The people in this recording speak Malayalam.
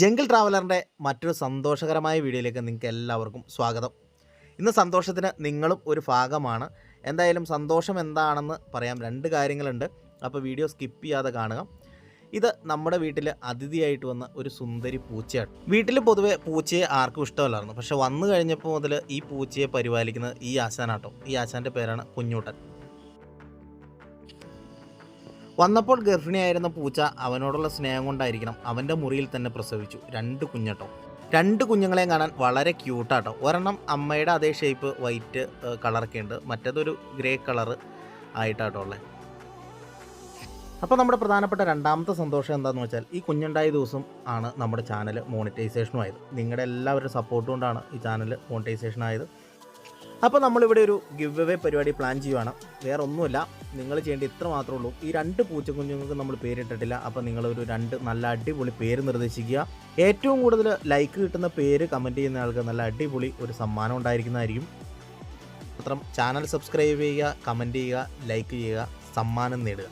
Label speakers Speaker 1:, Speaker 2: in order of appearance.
Speaker 1: ജംഗിൾ ട്രാവലറിന്റെ മറ്റൊരു സന്തോഷകരമായ വീഡിയോയിലേക്ക് നിങ്ങൾക്ക് എല്ലാവർക്കും സ്വാഗതം. ഇന്ന് സന്തോഷത്തിന് നിങ്ങളും ഒരു ഭാഗമാണ്. എന്തായാലും സന്തോഷം എന്താണെന്ന് പറയാം രണ്ട് കാര്യങ്ങളുണ്ട്. അപ്പോൾ വീഡിയോ സ്കിപ്പ് ചെയ്യാതെ കാണുക. ഇത് നമ്മുടെ വീട്ടിൽ അതിഥിയായിട്ട് വന്ന ഒരു സുന്ദരി പൂച്ചയാണ്. വീട്ടിൽ പൊതുവെ പൂച്ചയെ ആർക്കും ഇഷ്ടമല്ലായിരുന്നു. പക്ഷേ വന്നു കഴിഞ്ഞപ്പോൾ മുതൽ ഈ പൂച്ചയെ പരിപാലിക്കുന്നത് ഈ ആശാനാട്ടോ. ഈ ആശാന്റെ പേരാണ് കുഞ്ഞൂട്ടൻ. വന്നപ്പോൾ ഗർഭിണിയായിരുന്ന പൂച്ച അവനോടുള്ള സ്നേഹം കൊണ്ടായിരിക്കണം അവന്റെ മുറിയിൽ തന്നെ പ്രസവിച്ചു. രണ്ട് കുഞ്ഞട്ടോ. രണ്ട് കുഞ്ഞുങ്ങളെയും കാണാൻ വളരെ ക്യൂട്ടാട്ടോ. ഒരെണ്ണം അമ്മയുടെ അതേ ഷേപ്പ് വൈറ്റ് കളറൊക്കെ ഉണ്ട്. മറ്റേതൊരു ഗ്രേ കളർ ആയിട്ടാട്ടോ ഉള്ളത് അപ്പോൾ നമ്മുടെ പ്രധാനപ്പെട്ട രണ്ടാമത്തെ സന്തോഷം എന്താണെന്ന് വെച്ചാൽ ഈ കുഞ്ഞുണ്ടായ ദിവസം ആണ് നമ്മുടെ ചാനൽ മോണിറ്റൈസേഷനും ആയത്. നിങ്ങളുടെ എല്ലാവരുടെ സപ്പോർട്ട് കൊണ്ടാണ് ഈ ചാനൽ മോണിറ്റൈസേഷൻ ആയത്. അപ്പോൾ നമ്മളിവിടെ ഒരു ഗിവ് എവേ പരിപാടി പ്ലാൻ ചെയ്യുവാണ്. വേറെ ഒന്നുമില്ല നിങ്ങൾ ചെയ്യേണ്ട ഇത്ര മാത്രമേ ഉള്ളൂ. ഈ രണ്ട് പൂച്ചക്കുഞ്ഞുങ്ങൾക്ക് നമ്മൾ പേരിട്ടിട്ടില്ല. അപ്പോൾ നിങ്ങളൊരു രണ്ട് നല്ല അടിപൊളി പേര് നിർദ്ദേശിക്കുക. ഏറ്റവും കൂടുതൽ ലൈക്ക് കിട്ടുന്ന പേര് കമന്റ് ചെയ്യുന്ന ആൾക്ക് നല്ല അടിപൊളി ഒരു സമ്മാനം ഉണ്ടായിരിക്കുന്നതായിരിക്കും. മാത്രം ചാനൽ സബ്സ്ക്രൈബ് ചെയ്യുക കമന്റ് ചെയ്യുക ലൈക്ക് ചെയ്യുക സമ്മാനം നേടുക.